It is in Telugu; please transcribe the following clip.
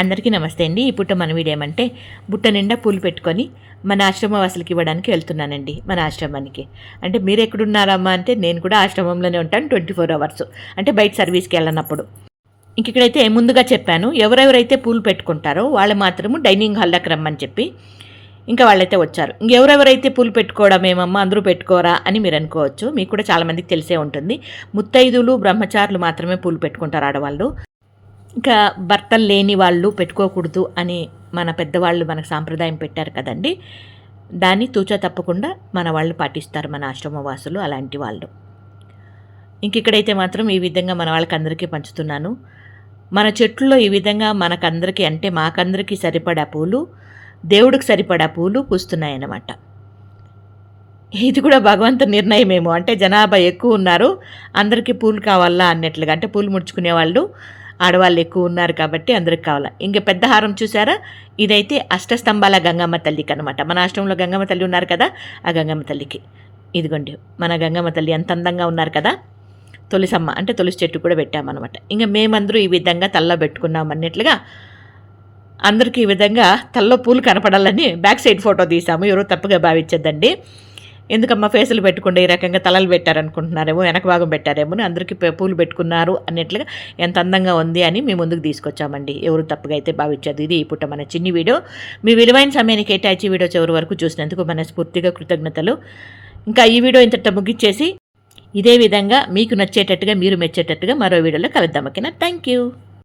అందరికీ నమస్తే అండి. ఈ పుట్ట మన వీడేమంటే బుట్ట నిండా పూలు పెట్టుకొని మన ఆశ్రమవాసులకి ఇవ్వడానికి వెళ్తున్నానండి మన ఆశ్రమానికి. అంటే మీరు ఎక్కడున్నారమ్మా అంటే నేను కూడా ఆశ్రమంలోనే ఉంటాను ట్వంటీ ఫోర్ అవర్స్. అంటే బయట సర్వీస్కి వెళ్ళినప్పుడు. ఇంక ఇక్కడైతే ముందుగా చెప్పాను ఎవరెవరైతే పూలు పెట్టుకుంటారో వాళ్ళు మాత్రము డైనింగ్ హాల్లోకి రమ్మని చెప్పి ఇంకా వాళ్ళైతే వచ్చారు. ఇంకెవరెవరైతే పూలు పెట్టుకోవడం ఏమమ్మా అందరూ పెట్టుకోరా అని మీరు అనుకోవచ్చు. మీకు కూడా చాలామందికి తెలిసే ఉంటుంది. ముత్తైదులు బ్రహ్మచారులు మాత్రమే పూలు పెట్టుకుంటారు ఆడవాళ్ళు. ఇంకా భర్తలు లేని వాళ్ళు పెట్టుకోకూడదు అని మన పెద్దవాళ్ళు మనకు సాంప్రదాయం పెట్టారు కదండి. దాన్ని తూచా తప్పకుండా మన వాళ్ళు పాటిస్తారు మన ఆశ్రమవాసులు అలాంటి వాళ్ళు. ఇంక ఇక్కడైతే మాత్రం ఈ విధంగా మన వాళ్ళకి అందరికీ పంచుతున్నాను. మన చెట్లలో ఈ విధంగా మనకందరికీ అంటే మాకందరికీ సరిపడా పూలు దేవుడికి సరిపడా పూలు పూస్తున్నాయన్నమాట. ఇది కూడా భగవంతు నిర్ణయమేమో. అంటే జనాభా ఎక్కువ ఉన్నారు అందరికీ పూలు కావాలా అన్నట్లుగా. అంటే పూలు ముడుచుకునే వాళ్ళు ఆడవాళ్ళు ఎక్కువ ఉన్నారు కాబట్టి అందరికి కావాలి. ఇంకా పెద్ద హారం చూసారా? ఇదైతే అష్టస్తంభాల గంగమ్మ తల్లికి అనమాట మన రాష్ట్రంలో గంగమ్మ తల్లి ఉన్నారు కదా? ఆ గంగమ్మ తల్లికి. ఇదిగోండి మన గంగమ్మ తల్లి ఎంత అందంగా ఉన్నారు కదా? తులసమ్మ అంటే తులసి చెట్టు కూడా పెట్టామన్నమాట. ఇంకా మేమందరూ ఈ విధంగా తల్లో పెట్టుకున్నాం అన్నట్లుగా అందరికీ ఈ విధంగా తల్లో పూలు కనపడాలని బ్యాక్ సైడ్ ఫోటో తీసాము. ఎవరో తప్పుగా భావించద్దండి. ఎందుకమ్మా ఫేసులు పెట్టుకుంటే ఈ రకంగా తలలు పెట్టారనుకుంటున్నారేమో వెనక భాగం పెట్టారేమో అందరికీ పూలు పెట్టుకున్నారు అన్నట్లుగా ఎంత అందంగా ఉంది అని మేము ముందుకు తీసుకొచ్చామండి. ఎవరు తప్పుగా అయితే భావించదు ఇది ఈ పుట్ట మన చిన్ని వీడియో. మీ విలువైన సమయాన్ని కేటాయించి వీడియో చివరి వరకు చూసినందుకు మనస్ఫూర్తిగా కృతజ్ఞతలు. ఇంకా ఈ వీడియో ఇంతట ముగించేసి ఇదే విధంగా మీకు నచ్చేటట్టుగా మీరు మెచ్చేటట్టుగా మరో వీడియోలో కలుద్దాం. ఓకేనా? Thank you.